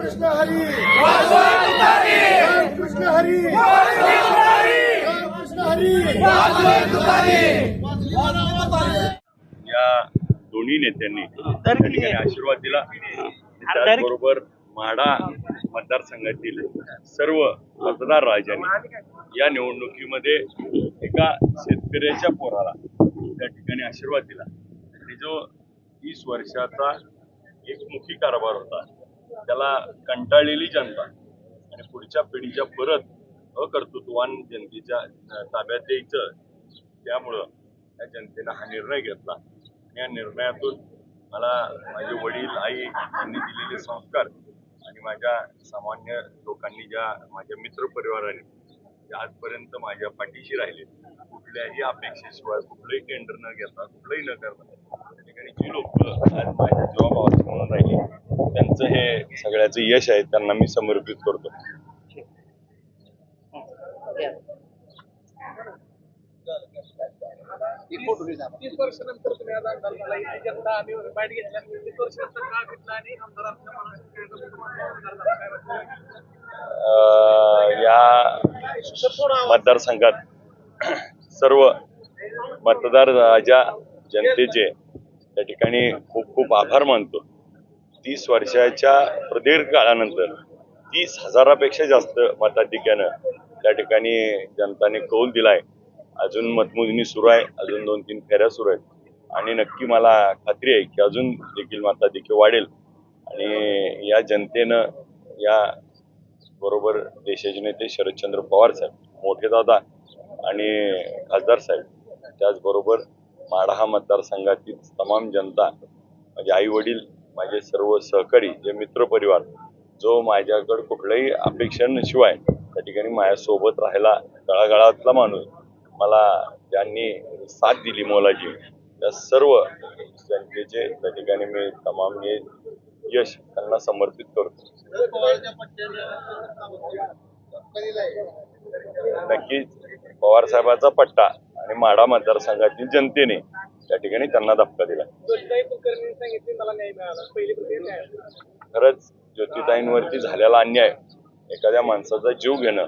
कृष्ण हरी। कृष्ण हरी। कृष्ण हरी। या दोन्ही नेत्यांनी त्या ठिकाणी आशीर्वाद दिला. त्याचबरोबर माढा मतदारसंघातील सर्व मतदार राजांनी या निवडणुकीमध्ये एका शेतकऱ्याच्या पोराला त्या ठिकाणी आशीर्वाद दिला. आणि जो तीस वर्षाचा एकमुखी कारभार होता. त्याला कंटाळलेली जनता आणि पुढच्या पिढीच्या परत अकर्तृत्वान जनतेच्या ताब्यात द्यायचं त्यामुळं त्या जनतेनं हा निर्णय घेतला. आणि या निर्णयातून मला माझे वडील आई यांनी दिलेले संस्कार आणि माझ्या सामान्य लोकांनी ज्या माझ्या मित्र परिवाराने जे आजपर्यंत माझ्या पाठीशी राहिले कुठल्याही अपेक्षेशिवाय कुठलंही टेंडर न घेता कुठलंही न करता त्या ठिकाणी जी लोक आज माझ्या म्हणून राहिले त्यांचं हे सगळ्याचं यश आहे त्यांना मी समर्पित करतो तीस वर्षानंतर तुम्ही आज आमदार झाला इथे जनता आम्ही बाईट तीस वर्षानंतर का घेतला आणि मनात अं, या मतदारसंघात सर्व मतदार ज्या जनतेचे त्या ठिकाणी खूप खूप आभार मानतो. तीस वर्षाच्या प्रदीर्घ काळानंतर तीस हजारापेक्षा जास्त मताधिक्यानं त्या ठिकाणी जनताने कौल दिलाय. अजून मतमोजणी सुरू आहे अजून दोन तीन फेऱ्या सुरू आहेत. आणि नक्की मला खात्री आहे की अजून देखील मताधिक्य वाढेल. आणि या जनतेनं या बरोबर देशाचे नेते शरदचंद्र पवार साहेब मोठे दादा आणि खासदार साहेब त्याचबरोबर माढा हा मतदारसंघातील तमाम जनता माझे आई वडील माझे सर्व सहकारी जे मित्रपरिवार जो माझ्याकडं कुठल्याही अपेक्षांशिवाय त्या ठिकाणी माझ्यासोबत राहायला तळागाळातला माणूस मला ज्यांनी साथ दिली मोलाची. त्या सर्व जनतेचे त्या ठिकाणी मी तमाम हे यश त्यांना समर्पित करतो. नक्कीच पवार साहेबाचा पट्टा आणि माढा मतदारसंघातील जनतेने त्या ठिकाणी त्यांना धक्का दिला. खरंच ज्योतिताईंवरती झालेला अन्याय एखाद्या माणसाचा जीव घेणं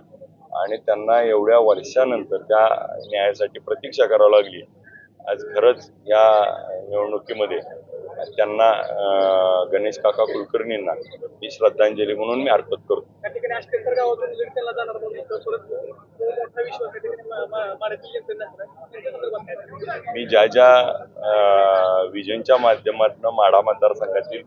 आणि त्यांना एवढ्या वर्षानंतर त्या न्यायासाठी प्रतीक्षा करावी लागली. आज खरंच या निवडणुकीमध्ये त्यांना गणेश काका कुलकर्णींना ही श्रद्धांजली म्हणून मी अर्पण करतो. मा- ज्या ज्या विजनच्या माध्यमातून माढा मतदारसंघातील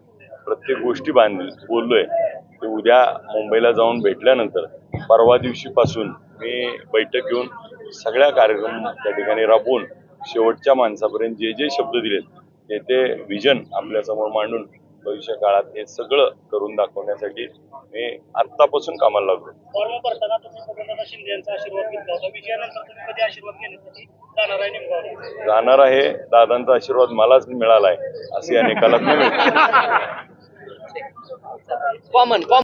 प्रत्येक गोष्टी बांधली बोललोय ते उद्या मुंबईला जाऊन भेटल्यानंतर परवा दिवशीपासून मी बैठक घेऊन सगळ्या कार्यक्रम त्या ठिकाणी राबवून शेवटच्या माणसापर्यंत जे जे शब्द दिलेत ते ते विजन आपल्यासमोर मांडून भविष्य काळात हे सगळं करून दाखवण्यासाठी मी आत्तापासून कामाला लागलो. फॉर्म भरताना तुम्ही बबनदादा शिंदे यांचा आशीर्वाद घेतला होता. विजयानंतर तुम्ही कधी आशीर्वाद घेण्यासाठी जाणार आहे निमगावला जाणार आहे. दादांचा आशीर्वाद मलाच मिळाला आहे असे या निकालात मी कॉमन